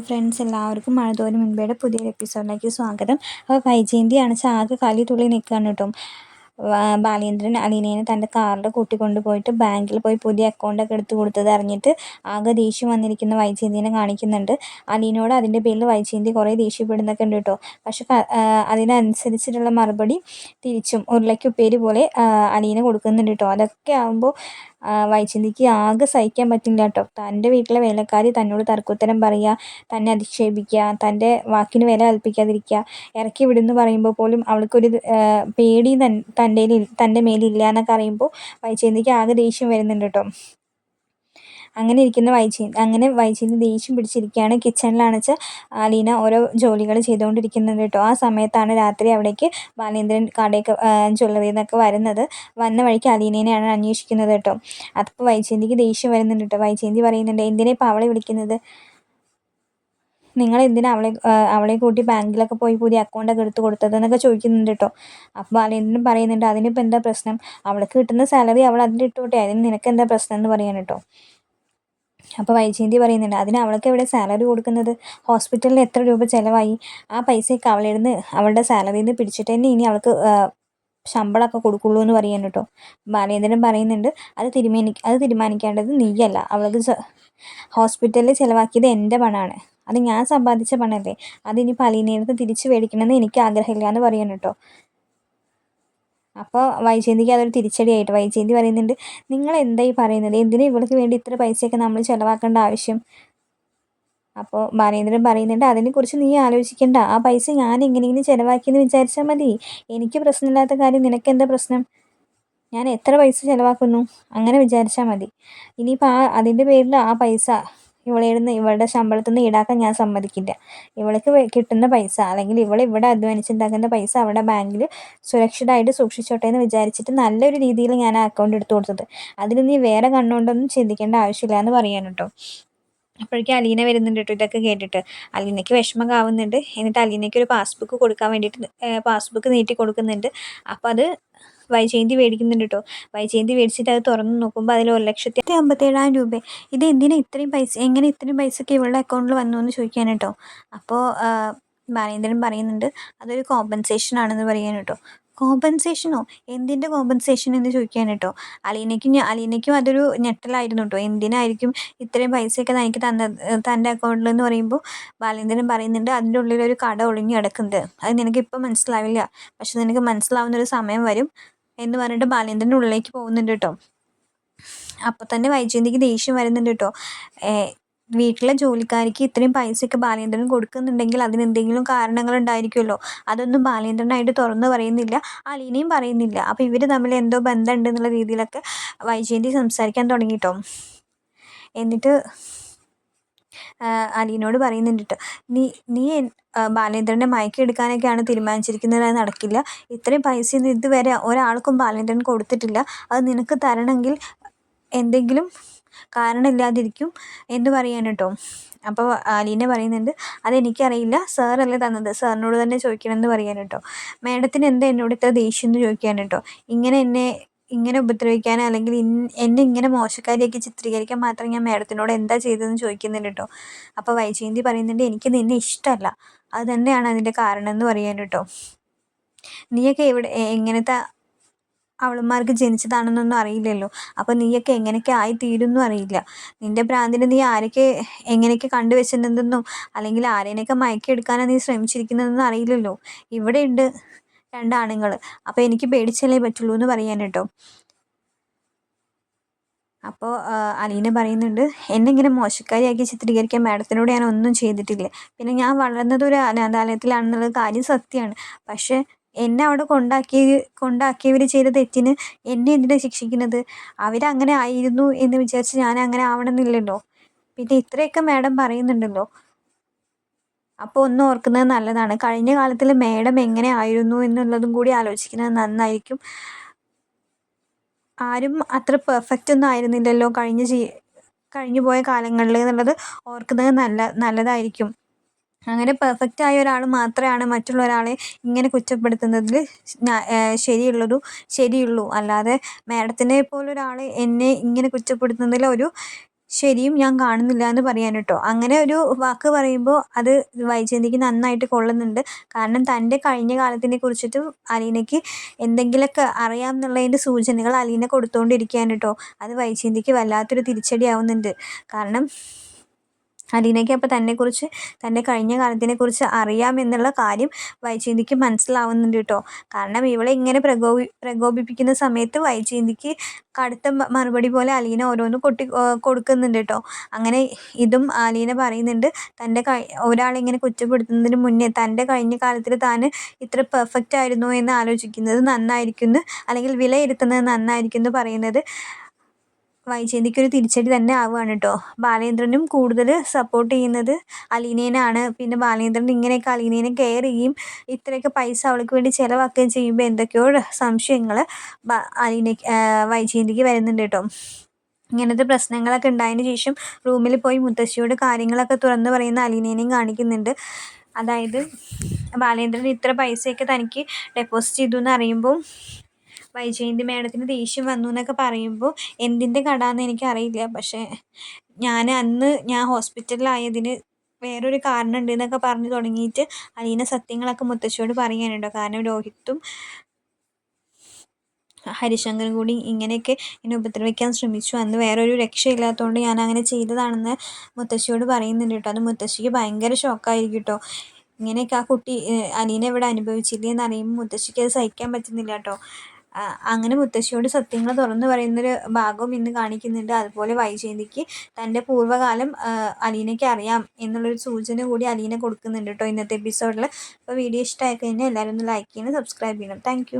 അപ്പോൾ ഫ്രണ്ട്സ് എല്ലാവർക്കും മഴതോരും മുൻപേയുടെ പുതിയൊരു എപ്പിസോഡിലേക്ക് സ്വാഗതം. അപ്പോൾ വൈജയന്തിയാണ് ആകെ കാലി തുള്ളി നിൽക്കുകയാണ് കേട്ടോ. ബാലേന്ദ്രൻ അലീനേനെ തന്റെ കാറിൽ കൂട്ടിക്കൊണ്ടു പോയിട്ട് ബാങ്കിൽ പോയി പുതിയ അക്കൗണ്ടൊക്കെ എടുത്തു കൊടുത്തത് അറിഞ്ഞിട്ട് ആകെ ദേഷ്യം വന്നിരിക്കുന്ന വൈജയന്തിനെ കാണിക്കുന്നുണ്ട്. അലീനോട് അതിന്റെ പേരിൽ വൈജയന്തി കുറേ ദേഷ്യപ്പെടുന്നൊക്കെ ഉണ്ട് കേട്ടോ. പക്ഷെ അതിനനുസരിച്ചിട്ടുള്ള മറുപടി തിരിച്ചും ഉരുളയ്ക്കുപ്പേരി പോലെ അലീന കൊടുക്കുന്നുണ്ട് കേട്ടോ. അതൊക്കെ ആകുമ്പോൾ വൈജയന്തിക്ക് ആകെ സഹിക്കാൻ പറ്റില്ല കേട്ടോ. തന്റെ വീട്ടിലെ വേലക്കാരി തന്നോട് തർക്കുത്തരം പറയുക തന്നെ അധിക്ഷേപിക്കുക തന്റെ വാക്കിന് വില കൽപ്പിക്കാതിരിക്കുക ഇറക്കി വിടുന്നു പറയുമ്പോൾ പോലും അവൾക്കൊരു പേടി തന്റെ തന്റെ മേലില്ല എന്നൊക്കെ അറിയുമ്പോൾ വൈജയന്തിക്ക് ആകെ ദേഷ്യം വരുന്നുണ്ട് കേട്ടോ അങ്ങനെ ഇരിക്കുന്ന വൈജയന്തി അങ്ങനെ വൈജയന്തി ദേഷ്യം പിടിച്ചിരിക്കുകയാണ് കിച്ചണിലാണ് വെച്ചാൽ അലീന ഓരോ ജോലികൾ ചെയ്തുകൊണ്ടിരിക്കുന്നുണ്ട് കേട്ടോ ആ സമയത്താണ് രാത്രി അവിടേക്ക് ബാലേന്ദ്രൻ കടയൊക്കെ ജ്വല്ലറിയിൽ നിന്നൊക്കെ വരുന്നത്. വന്ന വഴിക്ക് അലീനേനെയാണ് അന്വേഷിക്കുന്നത് കേട്ടോ അപ്പോൾ വൈജയന്തിക്ക് ദേഷ്യം വരുന്നുണ്ട് കേട്ടോ വൈജയന്തി പറയുന്നുണ്ട് എന്തിനാ ഇപ്പോൾ അവളെ വിളിക്കുന്നത്? നിങ്ങൾ എന്തിനാ അവളെ അവളെ കൂട്ടി ബാങ്കിലൊക്കെ പോയി പുതിയ അക്കൗണ്ടൊക്കെ എടുത്ത് കൊടുത്തത് എന്നൊക്കെ ചോദിക്കുന്നുണ്ട് കേട്ടോ. അപ്പോൾ ബാലേന്ദ്രൻ പറയുന്നുണ്ട്. അതിനിപ്പോൾ എന്താ പ്രശ്നം? അവൾക്ക് കിട്ടുന്ന സാലറി അവൾ അതിന്റെ ഇട്ടോട്ടെ. അതിന് നിനക്ക് എന്താ പ്രശ്നം എന്ന് പറയാൻ കേട്ടോ. അപ്പോൾ വൈജയന്തി പറയുന്നുണ്ട്. അതിന് അവൾക്ക് എവിടെ സാലറി കൊടുക്കുന്നത്? ഹോസ്പിറ്റലിൽ എത്ര രൂപ ചിലവായി? ആ പൈസയൊക്കെ അവളിരുന്ന് അവളുടെ സാലറിയിൽ നിന്ന് പിടിച്ചിട്ട് തന്നെ ഇനി അവൾക്ക് ശമ്പളമൊക്കെ കൊടുക്കുള്ളൂ എന്ന് പറയാൻ കേട്ടോ. ബാലേന്ദ്രൻ പറയുന്നുണ്ട്. അത് തീരുമാനി അത് തീരുമാനിക്കേണ്ടത് നീയല്ല. അവൾക്ക് ഹോസ്പിറ്റലിൽ ചിലവാക്കിയത് എന്റെ പണമാണ് അത് ഞാൻ സമ്പാദിച്ച പണമല്ലേ? അതിനി പലീനേടുത്ത് തിരിച്ചു മേടിക്കണമെന്ന് എനിക്ക് ആഗ്രഹമില്ല എന്ന് പറയണം കേട്ടോ. അപ്പോൾ വൈജയന്തിക്ക് അതൊരു തിരിച്ചടിയായിട്ട് വൈജയന്തി പറയുന്നുണ്ട് നിങ്ങൾ എന്തായി പറയുന്നത്? എന്തിനാ ഇവൾക്ക് വേണ്ടി ഇത്ര പൈസയൊക്കെ നമ്മൾ ചിലവാക്കേണ്ട ആവശ്യം? അപ്പോൾ ബാലേന്ദ്രൻ പറയുന്നുണ്ട് അതിനെക്കുറിച്ച് നീ ആലോചിക്കണ്ട. ആ പൈസ ഞാൻ എങ്ങനെയെങ്കിലും ചിലവാക്കിയെന്ന് വിചാരിച്ചാൽ മതി. എനിക്ക് പ്രശ്നമില്ലാത്ത കാര്യം നിനക്ക് എന്താ പ്രശ്നം? ഞാൻ എത്ര പൈസ ചിലവാക്കുന്നു? അങ്ങനെ വിചാരിച്ചാൽ മതി. ഇനിയിപ്പോൾ ആ അതിന്റെ പേരിൽ ആ പൈസ ഇവളിരുന്ന് ഇവളുടെ ശമ്പളത്തിൽ നിന്ന് ഈടാക്കാൻ ഞാൻ സമ്മതിക്കില്ല. ഇവൾക്ക് കിട്ടുന്ന പൈസ അല്ലെങ്കിൽ ഇവൾ ഇവിടെ അധ്വാനിച്ചുണ്ടാക്കുന്ന പൈസ അവിടെ ബാങ്കിൽ സുരക്ഷിതമായിട്ട് സൂക്ഷിച്ചോട്ടെ എന്ന് വിചാരിച്ചിട്ട് നല്ലൊരു രീതിയിൽ ഞാൻ ആ അക്കൗണ്ട് എടുത്തു കൊടുത്തത്. അതിൽ നീ വേറെ കണ്ണുകൊണ്ടൊന്നും ചിന്തിക്കേണ്ട ആവശ്യമില്ല എന്ന് പറയാൻ കേട്ടോ. അപ്പോഴേക്കും അലീന വരുന്നുണ്ട് കേട്ടോ ഇതൊക്കെ കേട്ടിട്ട്. അലീനയ്ക്ക് വിഷമമാവുന്നുണ്ട് എന്നിട്ട് അലീനയ്ക്ക് ഒരു പാസ്ബുക്ക് കൊടുക്കാൻ വേണ്ടിയിട്ട് പാസ്ബുക്ക് നീട്ടി കൊടുക്കുന്നുണ്ട്. അപ്പോൾ അത് വൈജയന്തി മേടിക്കുന്നുണ്ട് കേട്ടോ വൈജയന്തി മേടിച്ചിട്ട് അത് തുറന്ന് നോക്കുമ്പോൾ അതിൽ ഒരു ലക്ഷത്തി അമ്പത്തേഴായിരം രൂപ. ഇത് എന്തിനാ ഇത്രയും പൈസ എങ്ങനെ ഇത്രയും പൈസയ്ക്ക് ഇവളുടെ അക്കൗണ്ടിൽ വന്നു എന്ന് ചോദിക്കാൻ കേട്ടോ അപ്പോൾ ബാലേന്ദ്രൻ പറയുന്നുണ്ട് അതൊരു കോമ്പൻസേഷൻ ആണെന്ന് പറയാൻ കേട്ടോ കോമ്പൻസേഷനോ എന്തിന്റെ കോമ്പൻസേഷൻ എന്ന് ചോദിക്കാൻ കേട്ടോ അലീനയ്ക്കും അലീനയ്ക്കും അതൊരു ഞെട്ടലായിരുന്നു കേട്ടോ എന്തിനായിരിക്കും ഇത്രയും പൈസയൊക്കെ തനിക്ക് തന്ന തന്റെ അക്കൗണ്ടിൽ എന്ന് പറയുമ്പോൾ ബാലേന്ദ്രൻ പറയുന്നുണ്ട് അതിന്റെ ഉള്ളിൽ ഒരു കട ഒളിഞ്ഞു കിടക്കുന്നത് അത് നിനക്ക് ഇപ്പം മനസ്സിലാവില്ല. പക്ഷെ നിനക്ക് മനസ്സിലാവുന്ന ഒരു സമയം വരും. എന്ന് പറഞ്ഞിട്ട് ബാലേന്ദ്രന്റെ ഉള്ളിലേക്ക് പോകുന്നുണ്ട് കേട്ടോ. അപ്പോൾ തന്നെ വൈജയന്തിക്ക് ദേഷ്യം വരുന്നുണ്ട് കേട്ടോ. വീട്ടിലെ ജോലിക്കാരിക്ക് ഇത്രയും പൈസയൊക്കെ ബാലേന്ദ്രൻ കൊടുക്കുന്നുണ്ടെങ്കിൽ അതിന് എന്തെങ്കിലും കാരണങ്ങൾ ഉണ്ടായിരിക്കുമല്ലോ. അതൊന്നും ബാലേന്ദ്രനായിട്ട് തുറന്നു പറയുന്നില്ല. അലീനയും പറയുന്നില്ല. അപ്പോൾ ഇവർ തമ്മിൽ എന്തോ ബന്ധമുണ്ടെന്നുള്ള രീതിയിലൊക്കെ വൈജയന്തി സംസാരിക്കാൻ തുടങ്ങിയിട്ടോ എന്നിട്ട് അലീനോട് പറയുന്നുണ്ട് കേട്ടോ നീ നീ ബാലേന്ദ്രനെ മയക്കിയെടുക്കാനൊക്കെയാണ് തീരുമാനിച്ചിരിക്കുന്നത് അത് നടക്കില്ല. ഇത്രയും പൈസയൊന്നും ഇതുവരെ ഒരാൾക്കും ബാലേന്ദ്രൻ കൊടുത്തിട്ടില്ല. അത് നിനക്ക് തരണമെങ്കിൽ എന്തെങ്കിലും കാരണമില്ലാതിരിക്കും എന്ന് പറയാൻ കേട്ടോ അപ്പോൾ അലീന പറയുന്നുണ്ട് അതെനിക്കറിയില്ല സാറല്ലേ തന്നത്. സാറിനോട് തന്നെ ചോദിക്കണം എന്ന് പറയാൻ കേട്ടോ മാഡത്തിന് എന്താ എന്നോട് ഇത്ര ദേഷ്യം എന്ന് ചോദിക്കാൻ കേട്ടോ ഇങ്ങനെ എന്നെ ഇങ്ങനെ ഉപദ്രവിക്കാൻ അല്ലെങ്കിൽ എന്നെ ഇങ്ങനെ മോശക്കാരിയാക്കി ചിത്രീകരിക്കാൻ മാത്രം ഞാൻ മാഡത്തിനോട് എന്താ ചെയ്തതെന്ന് ചോദിക്കുന്നുണ്ട് കേട്ടോ. അപ്പോൾ വൈജയന്തി പറയുന്നുണ്ട് എനിക്ക് നിന്നെ ഇഷ്ടമല്ല അത് തന്നെയാണ് അതിന്റെ കാരണം എന്ന് പറയാൻ കേട്ടോ. നീയൊക്കെ എവിടെ എങ്ങനത്തെ അവളന്മാർക്ക് ജനിച്ചതാണെന്നൊന്നും അറിയില്ലല്ലോ. അപ്പോൾ നീയൊക്കെ എങ്ങനെയൊക്കെ ആയി അറിയില്ല. നിന്റെ ഭ്രാന്തിന് നീ ആരൊക്കെ എങ്ങനെയൊക്കെ കണ്ടുവച്ചിട്ടുണ്ടെന്നും അല്ലെങ്കിൽ ആരേനെയൊക്കെ മയക്കിയെടുക്കാനാണ് നീ ശ്രമിച്ചിരിക്കുന്നതെന്നും അറിയില്ലല്ലോ. ഇവിടെയുണ്ട് രണ്ടാണുങ്ങൾ അപ്പോൾ എനിക്ക് പേടിച്ചല്ലേ പറ്റുള്ളൂ എന്ന് പറയാൻ കേട്ടോ. അപ്പോൾ അലീന പറയുന്നുണ്ട് എന്നെ ഇങ്ങനെ മോശക്കാരിയാക്കി ചിത്രീകരിക്കാൻ മാഡത്തിനോട് ഞാൻ ഒന്നും ചെയ്തിട്ടില്ല. പിന്നെ ഞാൻ വളർന്നത് ഒരു അനാഥാലയത്തിലാണെന്നുള്ള കാര്യം സത്യമാണ്. പക്ഷേ എന്നെ അവിടെ കൊണ്ടാക്കി കൊണ്ടാക്കിയവർ ചെയ്ത തെറ്റിന് എന്നെ എന്തിനാ ശിക്ഷിക്കുന്നത്? അവരങ്ങനെ ആയിരുന്നു എന്ന് വിചാരിച്ച് ഞാൻ അങ്ങനെ ആവണമെന്നില്ലല്ലോ. പിന്നെ ഇത്രയൊക്കെ മാഡം പറയുന്നുണ്ടല്ലോ. അപ്പോൾ ഒന്ന് ഓർക്കുന്നത് നല്ലതാണ്. കഴിഞ്ഞ കാലത്തിൽ മേഡം എങ്ങനെ ആയിരുന്നു എന്നുള്ളതും കൂടി ആലോചിക്കുന്നത് നന്നായിരിക്കും. ആരും അത്ര പെർഫെക്റ്റ് ഒന്നും ആയിരുന്നില്ലല്ലോ കഴിഞ്ഞ ജീ കഴിഞ്ഞു പോയ കാലങ്ങളിൽ എന്നുള്ളത് ഓർക്കുന്നത് നല്ല നല്ലതായിരിക്കും. അങ്ങനെ പെർഫെക്റ്റ് ആയ ഒരാൾ മാത്രമാണ് മറ്റുള്ള ഒരാളെ ഇങ്ങനെ കുറ്റപ്പെടുത്തുന്നതിൽ ശരിയുള്ളൊരു ശരിയുള്ളൂ. അല്ലാതെ മാഡത്തിനെ പോലൊരാൾ എന്നെ ഇങ്ങനെ കുറ്റപ്പെടുത്തുന്നതിൽ ഒരു ശരിയും ഞാൻ കാണുന്നില്ല എന്ന് പറയാൻ കേട്ടോ. അങ്ങനെ ഒരു വാക്ക് പറയുമ്പോൾ അത് വൈജയന്തിക്ക് നന്നായിട്ട് കൊള്ളുന്നുണ്ട്. കാരണം തന്റെ കഴിഞ്ഞ കാലത്തിനെ കുറിച്ചിട്ട് അലീനയ്ക്ക് എന്തെങ്കിലുമൊക്കെ അറിയാം എന്നുള്ളതിന്റെ സൂചനകൾ അലീന കൊടുത്തുകൊണ്ടിരിക്കുകയാണ് കേട്ടോ. അത് വൈജയന്തിക്ക് വല്ലാത്തൊരു തിരിച്ചടി ആവുന്നുണ്ട് കാരണം അലീനയ്ക്ക് അപ്പോൾ തന്നെക്കുറിച്ച് തന്റെ കഴിഞ്ഞ കാലത്തിനെക്കുറിച്ച് അറിയാമെന്നുള്ള കാര്യം വൈചേന്തിക്ക് മനസ്സിലാവുന്നുണ്ട് കേട്ടോ. കാരണം ഇവളെ ഇങ്ങനെ പ്രകോപി പ്രകോപിപ്പിക്കുന്ന സമയത്ത് വൈചേന്തിക്ക് കടുത്ത മറുപടി പോലെ അലീന ഓരോന്ന് കൊട്ടി കൊടുക്കുന്നുണ്ട് കേട്ടോ. അങ്ങനെ ഇതും അലീന പറയുന്നുണ്ട് തന്റെ കഴി ഒരാളിങ്ങനെ കുറ്റപ്പെടുത്തുന്നതിന് മുന്നേ തന്റെ കഴിഞ്ഞ കാലത്തിൽ താൻ ഇത്ര പെർഫെക്റ്റ് ആയിരുന്നു എന്ന് ആലോചിക്കുന്നത് നന്നായിരിക്കുന്നു അല്ലെങ്കിൽ വിലയിരുത്തുന്നത് നന്നായിരിക്കുന്നു പറയുന്നത് വൈജയന്തിക്കൊരു തിരിച്ചടി തന്നെ ആവുകയാണ് കേട്ടോ ബാലേന്ദ്രനും കൂടുതൽ സപ്പോർട്ട് ചെയ്യുന്നത് അലീനേനാണ്. പിന്നെ ബാലേന്ദ്രൻ ഇങ്ങനെയൊക്കെ അലീനേനെ കെയർ ചെയ്യും. ഇത്രയൊക്കെ പൈസ അവൾക്ക് വേണ്ടി ചിലവാക്കുകയും ചെയ്യുമ്പോൾ എന്തൊക്കെയോ സംശയങ്ങൾ അലീന വൈജയന്തിക്ക് വരുന്നുണ്ട് കേട്ടോ ഇങ്ങനത്തെ പ്രശ്നങ്ങളൊക്കെ ഉണ്ടായതിന് ശേഷം റൂമിൽ പോയി മുത്തശ്ശിയോട് കാര്യങ്ങളൊക്കെ തുറന്ന് പറയുന്ന അലീനേനെയും കാണിക്കുന്നുണ്ട്. അതായത് ബാലേന്ദ്രൻ ഇത്ര പൈസയൊക്കെ തനിക്ക് ഡെപ്പോസിറ്റ് ചെയ്തു എന്ന് അറിയുമ്പോൾ വൈജയന്തി മേഡത്തിന് ദേഷ്യം വന്നു എന്നൊക്കെ പറയുമ്പോൾ എന്തിന്റെ കട എന്ന് അറിയില്ല പക്ഷേ ഞാൻ അന്ന് ഞാൻ ഹോസ്പിറ്റലിലായതിന് വേറൊരു കാരണം ഉണ്ട് എന്നൊക്കെ പറഞ്ഞ് തുടങ്ങിയിട്ട് അലീന സത്യങ്ങളൊക്കെ മുത്തശ്ശിയോട് പറയാനുണ്ടോ. കാരണം രോഹിത്തും ഹരിശങ്കറും കൂടി ഇങ്ങനെയൊക്കെ എന്നെ ഉപദ്രവിക്കാൻ ശ്രമിച്ചു. അന്ന് വേറൊരു രക്ഷയില്ലാത്തതുകൊണ്ട് ഞാൻ അങ്ങനെ ചെയ്തതാണെന്ന് മുത്തശ്ശിയോട് പറയുന്നുണ്ട് കേട്ടോ. അത് മുത്തശ്ശിക്ക് ഭയങ്കര ഷോക്കായിരിക്കും കേട്ടോ ഇങ്ങനെയൊക്കെ ആ കുട്ടി അലീന ഇവിടെ അനുഭവിച്ചില്ലേ എന്ന് അറിയുമ്പോൾ മുത്തശ്ശിക്ക് അത് സഹിക്കാൻ പറ്റുന്നില്ല കേട്ടോ. അങ്ങനെ മുത്തശ്ശിയോട് സത്യങ്ങൾ തുറന്നു പറയുന്നൊരു ഭാഗവും ഇന്ന് കാണിക്കുന്നുണ്ട്. അതുപോലെ വൈജയന്തിക്ക് തന്റെ പൂർവകാലം അലീനയ്ക്ക് അറിയാം എന്നുള്ളൊരു സൂചന കൂടി അലീന കൊടുക്കുന്നുണ്ട് കേട്ടോ ഇന്നത്തെ എപ്പിസോഡിൽ അപ്പോൾ വീഡിയോ ഇഷ്ടമായി കഴിഞ്ഞാൽ എല്ലാവരും ഒന്ന് ലൈക്ക് ചെയ്യണം സബ്സ്ക്രൈബ് ചെയ്യണം. താങ്ക്